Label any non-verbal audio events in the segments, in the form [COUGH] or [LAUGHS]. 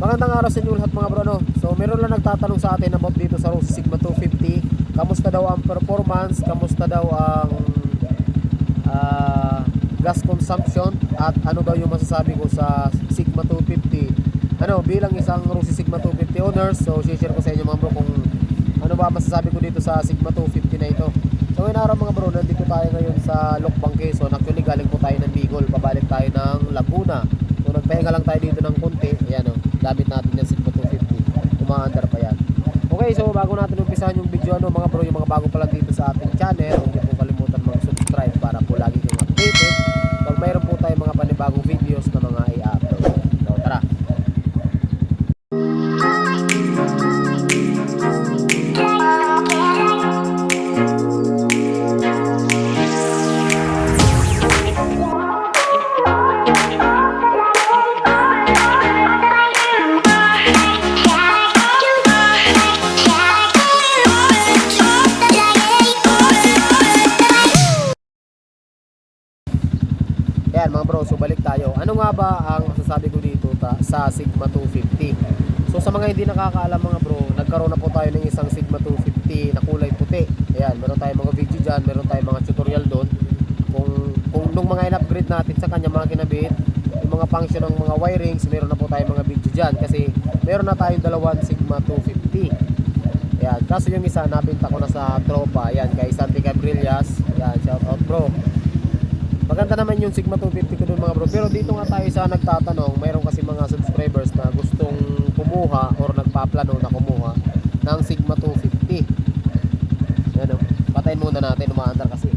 Magandang araw sa inyo lahat mga bro no? So meron lang nagtatanong sa atin about dito sa Rossi Sigma 250 Kamusta daw ang performance? Kamusta daw ang ah, gas consumption? At ano daw yung masasabi ko sa Sigma 250 Ano bilang isang Rossi Sigma 250 owners So share ko sa inyo mga bro kung ano ba masasabi ko dito sa Sigma 250 na ito. So ngayon araw mga bro, nandito tayo ngayon sa Lokbang Quezon. Actually galing po tayo ng Bicol, pabalik tayo ng Laguna. So nagpahinga lang tayo dito ng konti. Ayan o, gamit natin yung Sigma 250 Umaandar pa yan. Okay, so bago natin umpisahan yung video ano mga bro, yung mga bago pa lang dito sa ating channel Huwag niyo pong kalimutan mag-subscribe para po lagi kayong updated. Pag mayroon po tayo mga panibagong videos bro, so balik tayo. Ano nga ba ang masasabi ko dito ta, sa Sigma 250? So sa mga hindi nakakaalam mga bro, nagkaroon na po tayo ng isang Sigma 250 na kulay puti. Ayan, meron tayong mga video dyan, meron tayong mga tutorial doon. Kung, kung nung mga in-upgrade natin sa kanya mga kinabit, yung mga function ng mga wirings, meron na po tayong mga video dyan. Kasi meron na tayong dalawang Sigma 250. Ayan, kaso yung isa, nabinta ko na sa tropa. Ayan, kay Santi Cabrillas. Ayan, shout out bro. Maganda naman yung Sigma 250 ko dun mga bro. Pero dito nga tayo sa nagtatanong, mayroon kasi mga subscribers na gustong kumuha or nagpaplano na kumuha ng Sigma 250. Yan o. Patayin muna natin, umaandar kasi.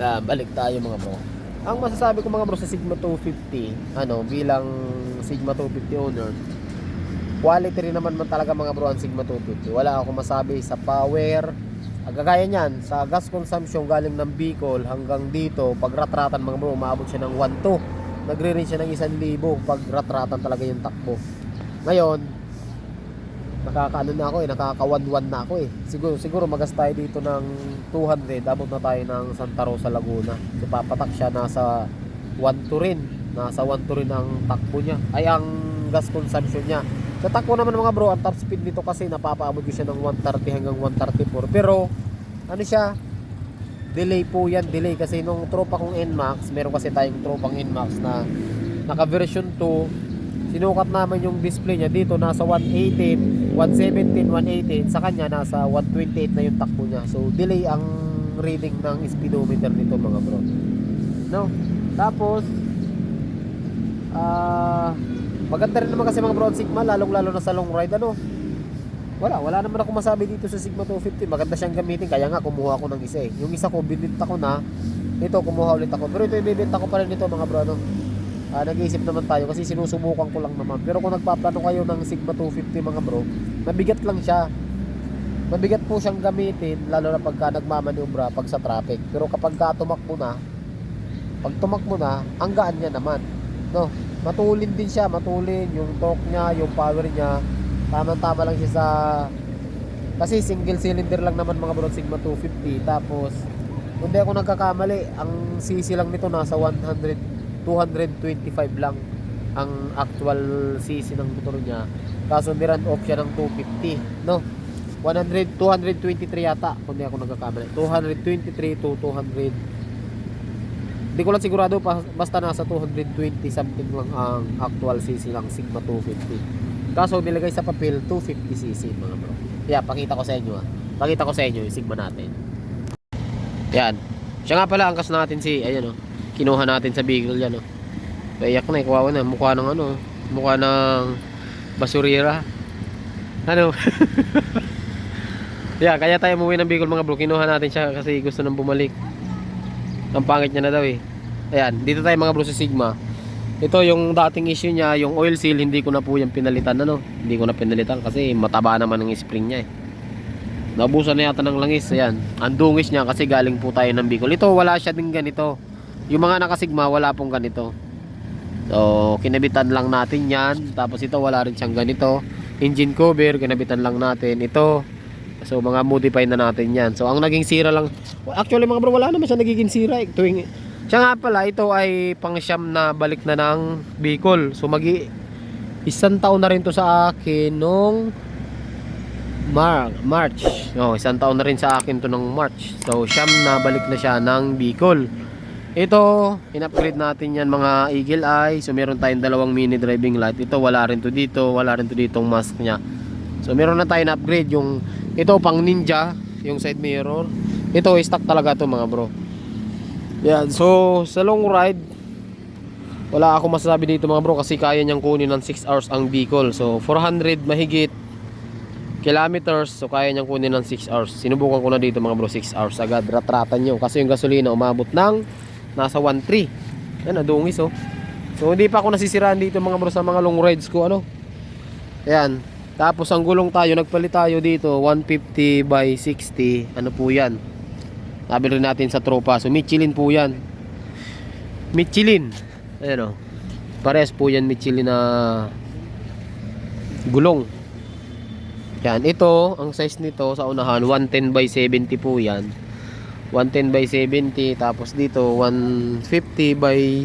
Yan, balik tayo mga bro. Ang masasabi ko mga bro sa Sigma 250, ano, bilang Sigma 250 owner, quality rin naman man talaga mga bro ang Sigma 250. Wala ako masabi sa power, Kagaya niyan, sa gas consumption galing ng Bicol hanggang dito, pag ratratan mga bro, umabot siya ng 1.2. Nagre-range siya ng 1,000 pag ratratan talaga yung takbo. Ngayon, nakakaano na ako eh, nakaka-1-1 na ako eh. Siguro, siguro magas tayo dito ng 200, abot na tayo ng Santa Rosa, Laguna. So papatak siya nasa 1.2 rin. Nasa 1.2 rin ang takbo niya. Ay, ang gas consumption niya. Sa naman mga bro, ang top speed nito kasi napapaabot ko siya ng 130 hanggang 134. Pero, ano siya, delay po yan, delay. Kasi nung tropa kong NMAX, meron kasi tayong tropang NMAX na naka version 2, sinukat naman yung display niya dito nasa 118, 117, 118. Sa kanya nasa 128 na yung takbo niya. So, delay ang reading ng speedometer nito mga bro. No? Tapos, ah, Maganda rin naman kasi mga bro Sigma, lalong lalo na sa long ride ano. Wala, wala naman ako masabi dito sa Sigma 250. Maganda siyang gamitin, kaya nga kumuha ako ng isa eh. Yung isa ko, binibenta ko na. Ito, kumuha ulit ako. Pero ito, ibibenta ko pa rin ito mga bro ano. Ah, nag-iisip naman tayo kasi sinusubukan ko lang naman. Pero kung nagpaplano kayo ng Sigma 250 mga bro, mabigat lang siya. Mabigat po siyang gamitin, lalo na pagka nagmamaniobra, pag sa traffic. Pero kapag ka tumakbo na, pag tumakbo na, ang gaan niya naman. No? Matulin din siya, matulin yung torque niya, yung power niya. Tama-tama lang siya sa kasi single cylinder lang naman mga bro Sigma 250 tapos kung di ako nagkakamali. Ang CC lang nito nasa 100 225 lang ang actual CC ng motor niya. Kaso niran off siya ng 250 no? 100 223 yata kung di ako nagkakamali. 223 to 200 Hindi ko lang sigurado pa, basta nasa 220 something lang ang actual CC lang Sigma 250. Kaso nilagay sa papel 250 cc mga bro. Yeah, pakita ko sa inyo ah. Pakita ko sa inyo yung Sigma natin. Yan. Siya nga pala angkas natin si ayan oh. Kinuha natin sa Bicol yan oh. Payak na eh, kawawa na mukha ng ano, mukha ng basurira. Ano? [LAUGHS] yeah, kaya tayo umuwi ng Bicol mga bro. Kinuha natin siya kasi gusto nang bumalik. Ang pangit niya na daw eh. Ayan, dito tayo mga bro sa Sigma. Ito yung dating issue niya, yung oil seal, hindi ko na po yung pinalitan ano. Hindi ko na pinalitan kasi mataba naman ng spring niya eh. Naubusan na yata ng langis. Ayan, ang dungis niya kasi galing po tayo ng Bicol. Ito wala siya din ganito. Yung mga nakasigma wala pong ganito. So, kinabitan lang natin yan. Tapos ito wala rin siyang ganito. Engine cover, kinabitan lang natin. Ito, So mga modify na natin yan. So ang naging sira lang, actually mga bro wala naman siya nagiging sira eh. Tuwing Siya nga pala, ito ay pangsyam na balik na ng Bicol. So magi isang taon na rin to sa akin nung Mar March. Oh, isang taon na rin sa akin to nung March. So siyam na balik na siya ng Bicol. Ito, in-upgrade natin yan mga Eagle Eye. So meron tayong dalawang mini driving light. Ito wala rin to dito, wala rin to ditong mask niya. So meron na tayong upgrade yung ito pang Ninja, yung side mirror. Ito stock talaga to mga bro. Yan, so sa long ride wala ako masasabi dito mga bro kasi kaya niyang kunin ng 6 hours ang Bicol. So 400 mahigit kilometers so kaya niyang kunin ng 6 hours. Sinubukan ko na dito mga bro 6 hours agad ratratan niyo kasi yung gasolina umabot ng nasa 1.3. Yan nadungis oh. So hindi pa ako nasisiraan dito mga bro sa mga long rides ko ano. Ayan. Tapos ang gulong tayo nagpalit tayo dito 150 by 60. Ano po yan? Nabili natin sa tropa. So Michelin po yan. Michelin. Ayan o. Pares po yan Michelin na gulong. Yan. Ito, ang size nito sa unahan, 110 by 70 po yan. 110 by 70. Tapos dito, 150 by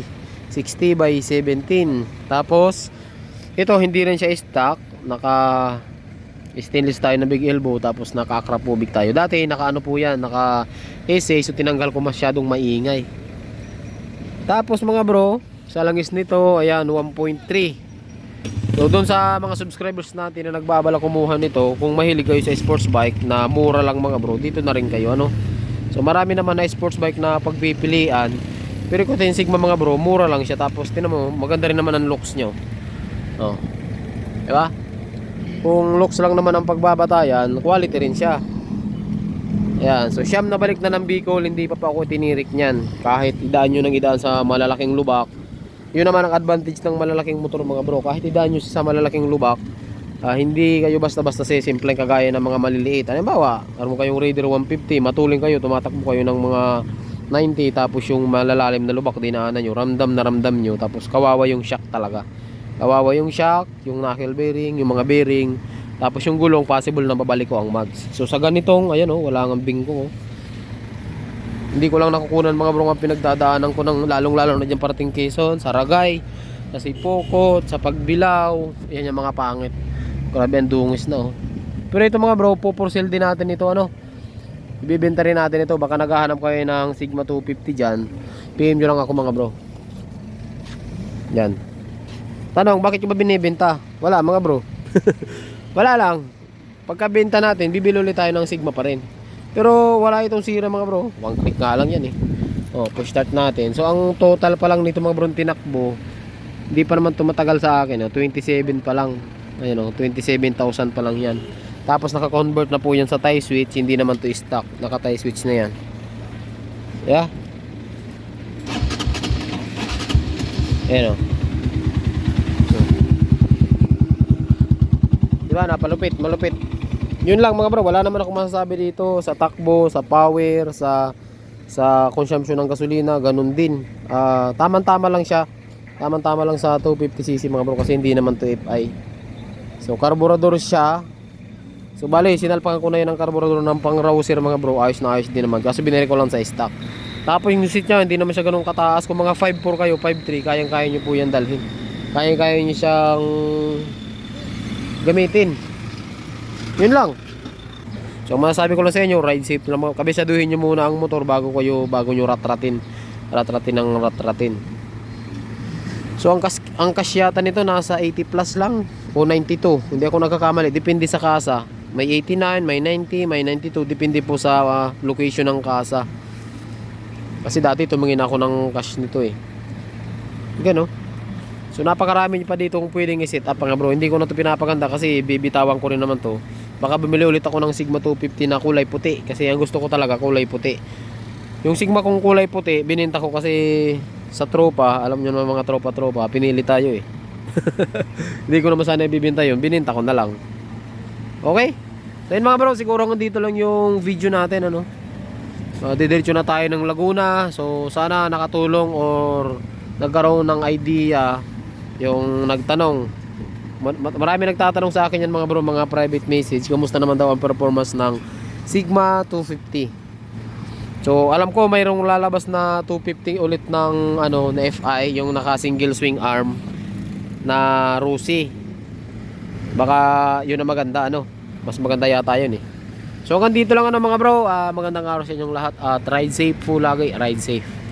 60 by 17. Tapos, ito hindi rin siya stock. Naka stainless tayo na big elbow tapos naka akrapobik tayo. Dati naka ano po yan, naka essay so tinanggal ko masyadong maingay. Tapos mga bro, sa langis nito, ayan 1.3. So doon sa mga subscribers natin na nagbabala kumuha nito, kung mahilig kayo sa sports bike na mura lang mga bro, dito na rin kayo ano. So marami naman na sports bike na pagpipilian. Pero kung Sigma mga bro, mura lang siya tapos tinan mo, maganda rin naman ang looks nyo. Oh. 'Di ba? Kung looks lang naman ang pagbabatayan, quality rin siya. Ayan, so siyam na balik na ng Bicol, hindi pa pa ako tinirik niyan. Kahit idaan nyo ng idaan sa malalaking lubak. Yun naman ang advantage ng malalaking motor mga bro. Kahit idaan nyo sa malalaking lubak, ah, hindi kayo basta-basta sisimpleng kagaya ng mga maliliit. Halimbawa, mo kayong Raider 150, matuling kayo, tumatakbo kayo ng mga 90, tapos yung malalalim na lubak, dinaanan nyo, ramdam na ramdam nyo, tapos kawawa yung shock talaga. Kawawa yung shock, yung knuckle bearing, yung mga bearing, tapos yung gulong possible na babalik ko ang mags. So sa ganitong, ayan oh, wala nga bingko oh. Hindi ko lang nakukunan mga bro nga pinagdadaanan ko ng lalong-lalo na dyan parating Quezon, sa Ragay, sa Sipokot, sa Pagbilao, yan yung mga pangit. Grabe ang dungis na oh. Pero ito mga bro, po din natin ito ano. Ibibenta rin natin ito, baka naghahanap kayo ng Sigma 250 dyan. PM nyo lang ako mga bro. Yan. Tanong, bakit yung ba binibenta? Wala mga bro. [LAUGHS] wala lang. Pagkabenta natin, bibili ulit tayo ng Sigma pa rin. Pero wala itong sira mga bro. One click nga lang yan eh. Oh, push start natin. So ang total pa lang nito mga bro tinakbo, hindi pa naman tumatagal sa akin. Oh. 27 pa lang. Ayun oh, 27,000 pa lang yan. Tapos naka-convert na po yan sa tie switch. Hindi naman to stock. Naka-tie switch na yan. Yeah. Ayan oh. Diba, napalupit, malupit. Yun lang mga bro, wala naman ako masasabi dito sa takbo, sa power, sa sa consumption ng gasolina, ganun din. Ah, tama-tama lang siya. Tama-tama lang sa 250cc mga bro kasi hindi naman to FI. So carburetor siya. So bali, sinalpakan ko na yun ng carburetor ng pang rouser mga bro. Ayos na ayos din naman. Kasi binili ko lang sa stock. Tapos yung seat niya, hindi naman siya ganun kataas. Kung mga 5'4 kayo, 5'3, kayang-kaya nyo po yan dalhin. Kayang-kaya nyo siyang gamitin. Yun lang. So masasabi ko lang sa inyo, ride safe lang. Kabisaduhin nyo muna ang motor bago kayo bago nyo ratratin. Ratratin ng ratratin. So ang kas ang kasyata nito nasa 80 plus lang o 92. Hindi ako nagkakamali, depende sa kasa. May 89, may 90, may 92 depende po sa ah, location ng kasa. Kasi dati tumingin ako ng cash nito eh. Gano. So napakarami pa dito kung pwedeng i-set up mga bro. Hindi ko na to pinapaganda kasi bibitawan ko rin naman to. Baka bumili ulit ako ng Sigma 250 na kulay puti kasi ang gusto ko talaga kulay puti. Yung Sigma kong kulay puti, bininta ko kasi sa tropa, alam niyo naman mga tropa-tropa, pinili tayo eh. [LAUGHS] Hindi ko naman sana ibibenta yun, bininta ko na lang. Okay? So yun mga bro, siguro dito lang yung video natin ano. Uh, didiretso na tayo ng Laguna. So sana nakatulong or nagkaroon ng idea yung nagtanong Ma- ma- marami nagtatanong sa akin yan mga bro mga private message kumusta naman daw ang performance ng Sigma 250 So, alam ko mayroong lalabas na 250 ulit ng ano na FI, yung naka single swing arm na Rusi. Baka yun ang maganda ano. Mas maganda yata yun eh. So hanggang dito lang ano mga bro. Ah, magandang araw sa inyong lahat. At ride safe po lagi. Ride safe.